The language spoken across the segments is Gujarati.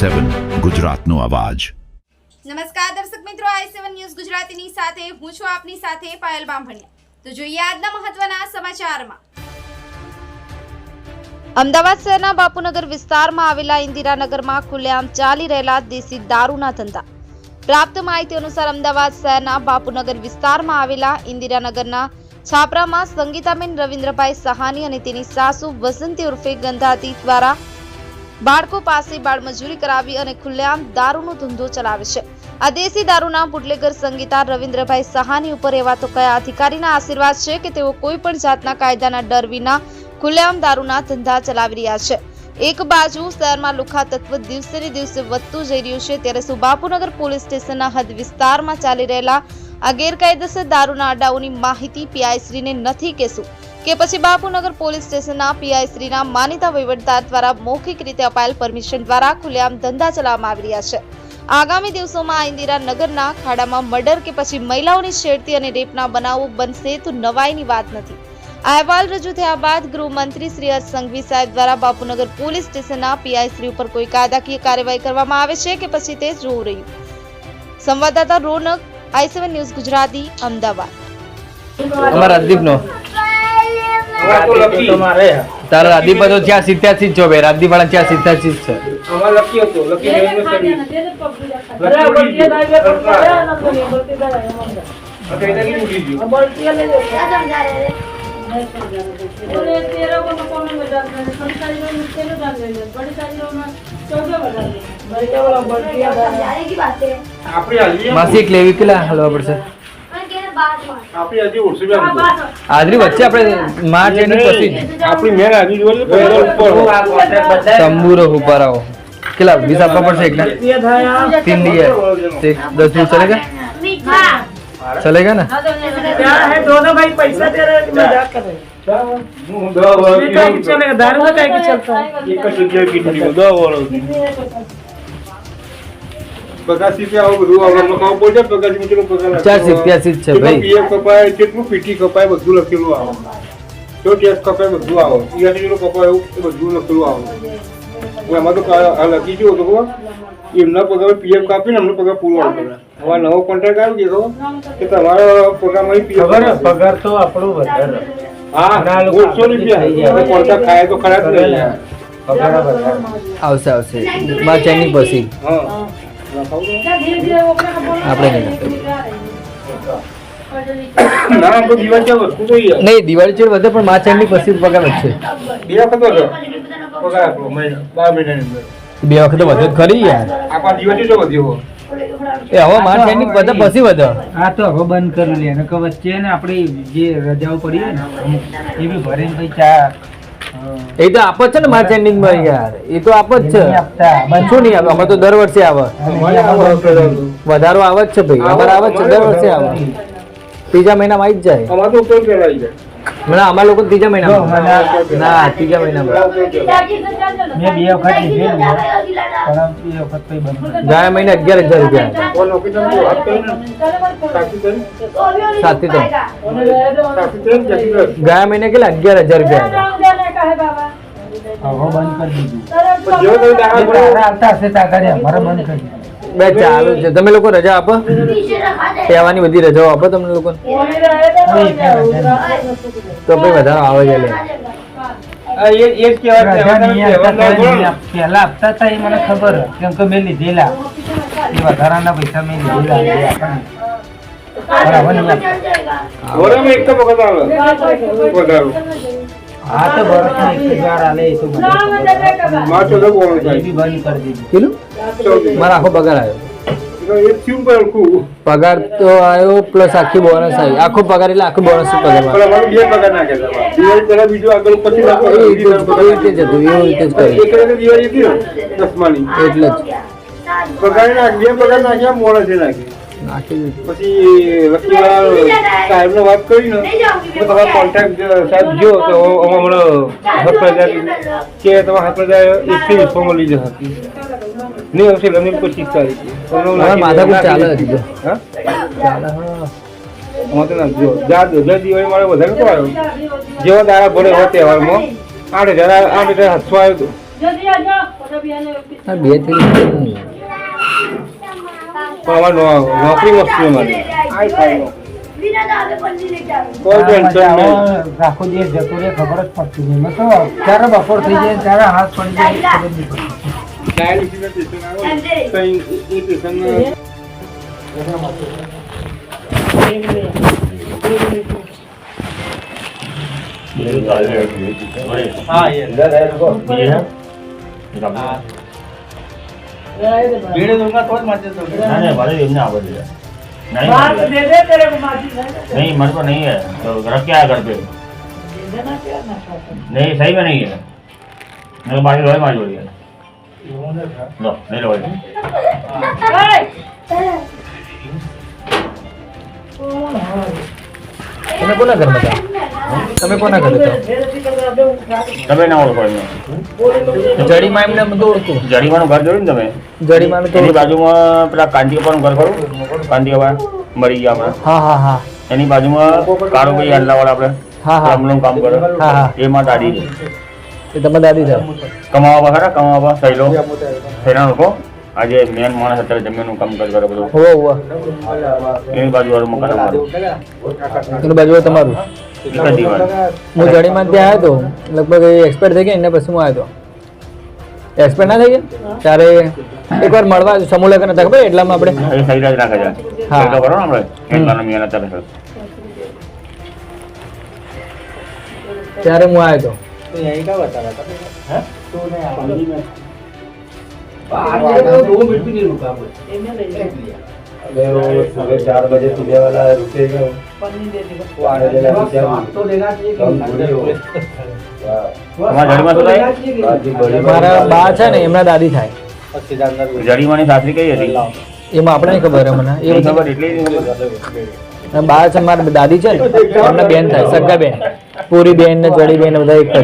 સેવન ગુજરાતનો અવાજ. નમસ્કાર દર્શક મિત્રો આઈ સેવન ન્યૂઝ ગુજરાતીની સાથે હું છું આપની સાથે પાયલ બામભણિયા. તો જોઈએ આજના મહત્વના સમાચારમાં. અમદાવાદ શહેરના બાપુનગર વિસ્તારમાં આવેલા ઇન્દિરાનગરમાં ખુલ્લેઆમ ચાલી રહેલા દેશી દારૂના ધંધા. પ્રાપ્ત માહિતી અનુસાર અમદાવાદ શહેરના બાપુનગર વિસ્તારમાં આવેલા ઇન્દિરાનગરના છાપરામાં સંગીતાબેન રવિન્દ્રભાઈ સહાની અને તેની સાસુ વસંતી ઉર્ફે ગંધાતી દ્વારા બાળકો પાસે બાળમજૂરી કરાવી અને ખુલ્લેઆમ દારૂનો ધંધો ચલાવે છે. આ દેશી દારૂના બુટલેગર સંગીતા રવિન્દ્રભાઈ સહાની ઉપર એવા તો કયા અધિકારીના આશીર્વાદ છે કે તેઓ કોઈ પણ જાતના કાયદાના ડર વિના ખુલ્લેઆમ દારૂના ધંધા ચલાવી રહ્યા છે? એક બાજુ શહેરમાં લુખા તત્વ દિવસે ને દિવસે વધતું જઈ રહ્યું છે, ત્યારે સુબાપુનગર પોલીસ સ્ટેશનના હદ વિસ્તારમાં ચાલી રહેલા આ ગેરકાયદેસર દારૂના અડાઓની માહિતી પીઆઈશ્રીને નથી કહેશું કે પછી બાપુનગર પોલીસ સ્ટેશનના પીઆઈ શ્રીના માનીતા વહીવટદાર દ્વારા મૌખિક રીતે અપાયેલ પરમિશન દ્વારા ખુલ્લેઆમ ધંધા ચલાવવામાં આવી રહ્યા છે. આગામી દિવસોમાં ઇન્દિરાનગરના ઇન્દિરા નગરના ખાડામાં મર્ડર કે પછી મહિલાઓની છેડતી અને રેપના બનાવો બનશે તો નવાઈની વાત નથી. અહેવાલ રજૂ થયા બાદ ગૃહમંત્રી શ્રી હર્ષ સંઘવી સાહેબ દ્વારા બાપુનગર પોલીસ સ્ટેશનના પીઆઈ શ્રી ઉપર કોઈ કાયદાકીય કાર્યવાહી કરવામાં આવે છે કે પછી તે જોવું રહ્યું? સંવાદદાતા રોનક, આઈ ન્યૂઝ ગુજરાતી, અમદાવાદ. અમારા તારા રાજદીપ તો ત્યાં સિત્યાસી જ છો ભાઈ રાજદીપ વાળા ત્યાં સિત્યાસી જ છે. આમાં લકી હતો લકી જઈને સર્વિસ આપણી હાજરી માસી એક લેવી કેટલા હલવા પડશે? આપણી હાજરી ઓળસી બી હાજરી વચ્ચે આપણે માં છે એની પછી જ. આપણી મેન હાજરી જોડે પેલો ઉપર તંબુરો ઉપર આવો કેટલા વીસ આપવા પડશે એકલા तीन दिए एक दस बीस चलेगा चलेगा ना क्या है दोनों भाई पैसा दे रहे हैं कि मजाक कर रहे हैं હું દવા વાળો ये क्या कि चलेगा दारू का क्या कि चलता है એક જ જગ્યાએ કીધું દવા વાળો પચાસ રૂપિયા બધું આવડે બોલજો પગાર કેટલો પગાર પચાસ રૂપિયા છે કપાય કેટલું પીટી કપાય બધું લખેલું આવે. તો ટેક્સ કપાય બધું આવે. ઈયાની કેટલું કપાય એવું બધું લખેલું આવે. એમાં તો લખી ગયો હતો એમના પગાર પીએફ કાપીને અમને પગાર પૂરો આવતો હવે નવો કોન્ટ્રાક્ટ આવી ગયો કે તમારો પગાર મળી આપણો વધારે. હા ઓછો રૂપિયા. ખાય તો ખરાબ નહીં. આવશે આવશે. મારા આપણે દિવાળી ચેડ વધે, પણ માં ચેનની પછી પગાર વધશે. બે વખત વધે ખરી યાર. એ હવે માં ચેનની વધે, પછી વધે. આ તો હવે બંધ કરી લે. વચ્ચે ને આપણી જે રજાઓ પડી ને, એ બી ભરીને પછી ચા એ તો આપ જ છે ને માં ચેનની માં યાર. એ તો આપ જ છે. શું નહીં આવે અમે તો દર વર્ષે આવે. વધારો આવે જ છે ભાઈ. અમારે આવે જ છે દર વર્ષે આવે. ત્રીજા મહિનામાં આવી જ જાય. અમારે તો ઉપર પેલા જાય ના અમાર લોકો ત્રીજા મહિનામાં. ના ત્રીજા મહિનામાં. મેં બે વખત લીધેલું પણ એ વખત પછી બંધ ગયા મહિને અગિયાર હજાર રૂપિયા. કોણ ઓફિસર તો વાત કરીને સાક્ષી કરીને સાતથી ત્રણ. ગયા મહિને કેટલા? અગિયાર હજાર રૂપિયા હવે બંધ કરી દીધું. આવતા હશે તાકારે મારે બંધ કરી દીધું. બે ચાલુ છે. તમે લોકો રજા આપો. કહેવાની બધી રજાઓ આપો તમને લોકો. તો ભાઈ વધારો આવે છે લે. એ એ જ કહેવાય રજા તહેવાર નહીં આપતા, હતા એ મને ખબર. કેમ કે મેં લીધેલા. એ વધારાના પૈસા મેં લીધેલા. એક તો વખત આવે. વધારો. હા તો વર્ષમાં એક આલે એ તો મને ખબર. મારે બંધ કરી દીધું. આખો પગાર આવ્યો. પગાર તો આવ્યો પ્લસ આખી બોનસ આવી. આખો પગાર એટલે આખો બોનસ પગાર એટલે જ. પગાર નાખ્યા બે પગાર નાખ્યા મોડે નાખી દીધું. પછી સાહેબ નો વાત કરી ને તો તમારો કોન્ટ્રાક્ટ સાહેબ જો તો અમે હમણાં હાથ હજાર કે તમારા હાથ એક એકથી વીસમાં મળી જશે. નહીં હશે લમીન પચીસ કરી માથાકૂટ ચાલે હા? ચાલે હા. અમારે તો નાખજો જા દસ દિવાળી મારે વધારે તો આવ્યો જેવા દાડા ભરે હોય તહેવારમાં આઠ હજાર આઠ હજાર હસવા આવ્યો હતો બે થેલી નો- નોકરી ટેન્શન નહીં. આખો દિવસ જતો રહે ખબર જ પડતી નહીં. તો ક્યારે બપોર થઈ જાય ત્યારે હાથ પડી જાય ખબર નહીં પડતી. ડાયાલિસિસના પેશન્ટ આવે ને, તો એ- એ પેશન્ટને नहीं मेरे को नहीं है तो रख क्या है घर पे नहीं सही में नहीं है मेरे को बाकी रोए मार जोड़ी है लो नहीं लो તમે કોના ઘરમાં હતા તમે કોના ઘરે હતા તમે ના ઓળખો એમને. જડીમાં એમને બધું ઓળખું. જડીવાનું ઘર જોયું ને તમે? જડીમાં એની બાજુમાં પેલા કાંતિયાપાનું ઘર ખરું? કાંતિયાપા મરી ગયા આપણે હા હા હા. એની બાજુમાં કાળુભાઈ આલ્લાવાળા આપણે. હા, હા. હમણાં કામ કરે. હા, હા. એમાં દાદી છે. એ તમે દાદી છે. કમાવા ખરા? કમાવા સહેલો? સહેલા લોકો? આજે મેન માણસ અત્યારે જમીનનું કામ કરે કરે બધું. એની બાજુ વાળું મકાન અમારું એનું બાજુ તમારું. હું જડીમાં ત્યાં આવ્યો હતો લગભગ એ એક્સપાયર થઈ ગયા એના પછી હું આવ્યો હતો એક્સપાયર ના થઈ ગયા? ત્યારે એકવાર મળવા સમૂહ લગ્ન હતા ખબર? એટલામાં આપણે હા. ત્યારે હું આવ્યો હતો चार बजे सुबह वाला रुकेगा वो आने देना तो क्या कम थोड़ी हो તમારા જડીમાં શું થાય बाजी बड़ी મારા બા છે ને એમના દાદી થાય જડીમાંની સાસરી કઈ હતી એમાં આપણે નહીં ખબર મને એ એની બધી ખબર એટલી નહીં ખબર. અને બા છે મારા દાદી છે ને એમના બેન થાય સગા બેન પૂરી બેન ને જડી બેન ને બધા એક જ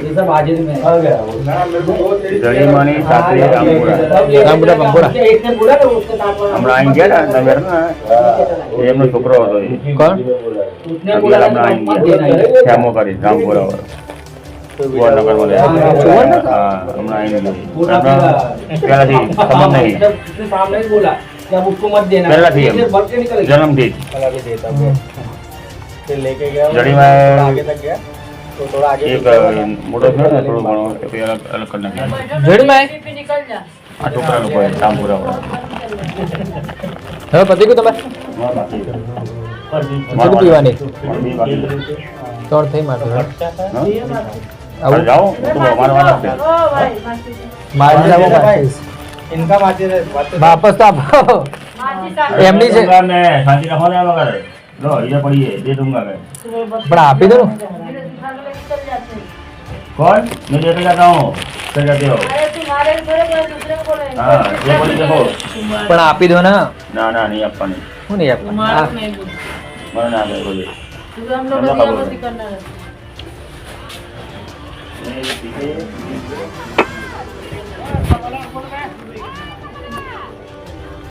ये सब हाजिर में है आ गया वो। જડીમાંની સાસરી રામપુરા રામપુરા પંપોડા एक ने बोला ना उसके साथ वाला હમણાં અહીં ગયા ને તમે ને हाँ, એ એમનો છોકરો હતો એ કોણ उसने बोला અગિયાર ना હમણાં मत देना અહીં ये। શ્યામો કરી રામપુરા વાળો સુવર્ણનગરમાં રહે. સુવર્ણનગર? હા હમણાં અહીં बोला આપણા પહેલાથી સંબંધ નહીં उसने उसने सामने ही बोला कि अब उसको मत देना પહેલાથી इसने એમ भर के निकल गया જન્મથી જ वाला એક મોટો છે ને થોડો ઘણો એ અલગ અલગ કરી કામ પૂરા વાપસ તો આપો. એમની છે પણ આપી દો कौन मैं देते जाता हूँ चल जाते हो हाँ ये पड़ी देखो પણ આપી દો ને ना ना नहीं अपनी શું નહીં આપવા મને ના દે બોલે તમને ખબર હોય.